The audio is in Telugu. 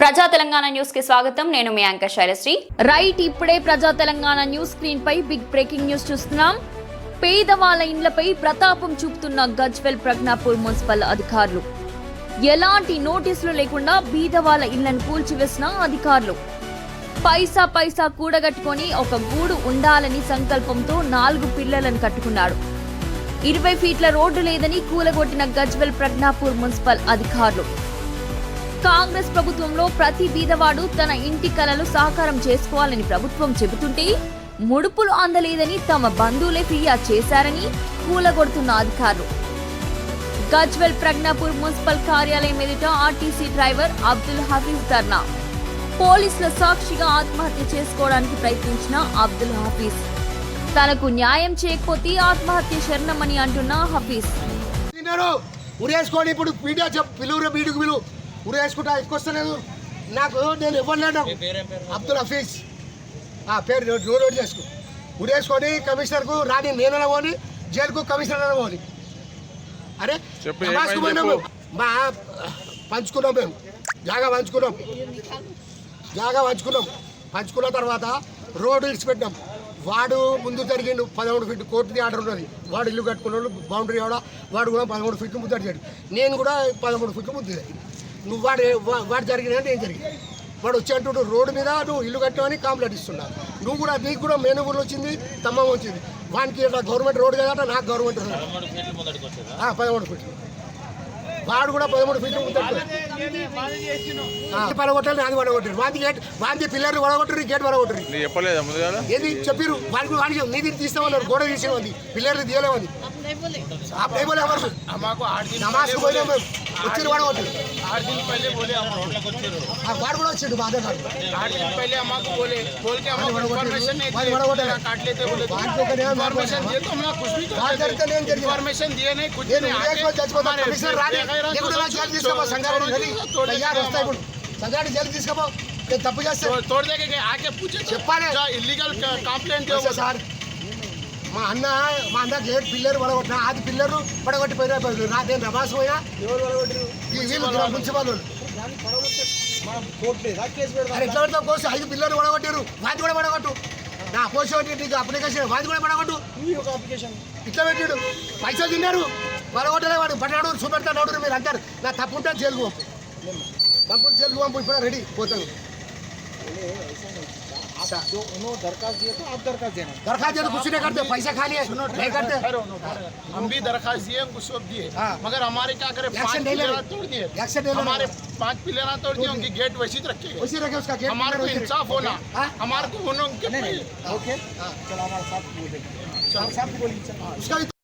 ప్రజా తెలంగాణ న్యూస్కి స్వాగతం. నేను మీ యాంకర్ శైలశ్రీ. రైట్ ఇప్పుడే ప్రజా తెలంగాణ న్యూస్ స్క్రీన్ పై బిగ్ బ్రేకింగ్ న్యూస్ చూస్తున్నాం. పేదవాళ్ళ ఇండ్లపై ప్రతాపం చూపుతున్న గజ్వెల్ ప్రజ్ఞాపూర్ మున్సిపల్ అధికారులు. ఎలాంటి నోటీసులు లేకుండా బీదవాళ్ళ ఇళ్ళను కూల్చివేసిన అధికారులు. పైసా పైసా కూడగట్టుకొని ఒక గూడు ఉండాలని సంకల్పంతో నాలుగు పిల్లలను కట్టుకున్నాడు. ఇరవై ఫీట్ల రోడ్డు లేదని కూలగొట్టిన గజ్వెల్ ప్రజ్ఞాపూర్ మున్సిపల్ అధికారులు. కాంగ్రెస్ ప్రభుత్వంలో ప్రతి బీదవాడు తన ఇంటి కలలు సాకారం చేసుకోవాలని ప్రభుత్వం చెబుతుంటే ముడుపులు అందలేదని తమ బంధువులే ఫిర్యాదు చేశారని కూలగొడుతున్న అధికారులు. గజ్వెల్ ప్రజ్ఞాపూర్ మున్సిపల్ కార్యాలయం ఎదుట ఆర్టీసీ డ్రైవర్ అబ్దుల్ హఫీజ్ ధర్నా. పోలీసుల సాక్షిగా ఆత్మహత్య చేసుకోవడానికి ప్రయత్నించిన అబ్దుల్ హఫీజ్. తనకు న్యాయం చేయకపోతే ఆత్మహత్య శరణమని అంటున్న హఫీజ్. తిన్నారు ఉరేసుకొని ఇప్పుడు మీడియా చెప్పు పిలువురు మీడియాకు పిలువు. ఉరేసుకుంటా ఎత్తుకొస్తలేదు నాకు నేను ఇవ్వలేదు నాకు. అబ్దుల్ హఫీజ్. ఆ పేరు నోట్ నోట్ చేసుకో. ఉరేసుకొని కమిషనర్కు రాని నేను పోని జైలుకు కమిషనర్ పోని. అరే చెప్పు, నమాజ్కు ఏమైంది పోయినాం చెప్పు. మేము. మా పంచుకున్నాం మేము. జాగా పంచుకున్నాం. జాగా పంచుకున్నాం. పంచుకున్న తర్వాత రోడ్డు ఇడిచిపెట్టినాం. వాడు ముందు జరిగిండు పదమూడు ఫీట్ కోర్టుది ఆర్డర్ ఉన్నది. వాడు ఇల్లు కట్టుకున్నాడు బౌండరీ కూడా వాడు కూడా పదమూడు ఫీట్లు ముద్దు అడిగాడు నేను కూడా పదమూడు ఫీట్లు ముద్దు నువ్వు వాడు వాడు జరిగినా ఏం జరిగింది? వాడు వచ్చేటప్పుడు రోడ్డు మీద నువ్వు ఇల్లు కట్టామని కాంప్లైంట్ ఇస్తున్నావు నువ్వు కూడా నీకు కూడా మేనుగురులు వచ్చింది తమ్మం వచ్చింది. వానికి గవర్నమెంట్ రోడ్డు కదా నాకు గవర్నమెంట్ పదమూడు ఫీట్లు వాడు కూడా పదమూడు ఫీట్లు పడగొట్టాలి నాది పడగొట్టారు వాంతి గేట్ వాంతి పిల్లర్లు పడగొట్టరు గేట్ పడగొట్టరు. ఏది? చెప్పారు వాడికి వాడికి నీది తీస్తామన్నారు గోడ తీసేవాడి పిల్లర్లు తీయలేమని నమాజ్ हमको आठ दिन नमाज को बोले मैं వచ్చిరు వాడు కొట్టు आठ दिन पहले बोले हम ఆ వాడు కూడా వచ్చిండు మా ఆధార్ కార్డు आठ दिन पहले हमको बोले बोल के हमको बड़ा बड़ा इन्फॉर्मेशन नहीं बड़ा दिए बड़ा बड़ा तेरा काट लेते बोले बात तो करें, मैं इन्फॉर्मेशन बोल- दिए तो हम लोग कुछ भी बात करते नहीं, करते करते। इन्फॉर्मेशन दिए नहीं कुछ నేను नहीं విలేజ్లో చచ్చిపోతా हमारे కమిషనర్ రాని बेगैर నీకు కూడా జైలు తీసుకోపో సంగారెడ్డి వెళ్ళి తయారు వస్తాయి ఇప్పుడు సంగారెడ్డి జైలు తీసుకోపో నేను తప్పు చేస్తే तो तोड़ देंगे कि आके पूछे చెప్పాలి इलीगल कंप्लेंट వస్తే సార్ మా అన్న మా అన్న గేట్ పిల్లర్ పడగొట్టిన. అది పిల్లర్ పడగొట్టి పోయినా పోయి నా నేను రమాస్ పోయినా ఈ వీళ్ళు మున్సిపల్ ఎట్లా పెడతావు కోసి ఐదు పిల్లలు పడగొట్టారు వాది కూడా పడగొట్టు. నా పోసి నీకు అప్లికేషన్ వాది కూడా పడగొట్టు. ఇట్లా పెట్టాడు. పైసలు తిన్నారు. పడగొట్టలే వాడు. పడ్డాడు చూపెడతాడు మీరు అంటారు. నా తప్పు ఉంటే జైలుకు పంపు. పంపు జైలుకు పంపు. ఇప్పుడు రెడీ పోతాను. जो उन्होंने दरखास्त दिया तो आप दरखास्त देना दरखास्त दे तो कुछ नहीं करते पैसा खा लिए नहीं करते। हम भी दरखास्त दिए हम कुछ दिए। हाँ। मगर हमारे क्या करे एक्शन पाँच पिलर तोड़ दिए। हमारे। पाँच पिलर तोड़ दिए उनकी गेट वैसी रखे उसी रखे उसका गेट हमारे को इंसाफ होना। हाँ? हमारे को नहीं ओके चलो हमारे साथ साथ बोलिए उसका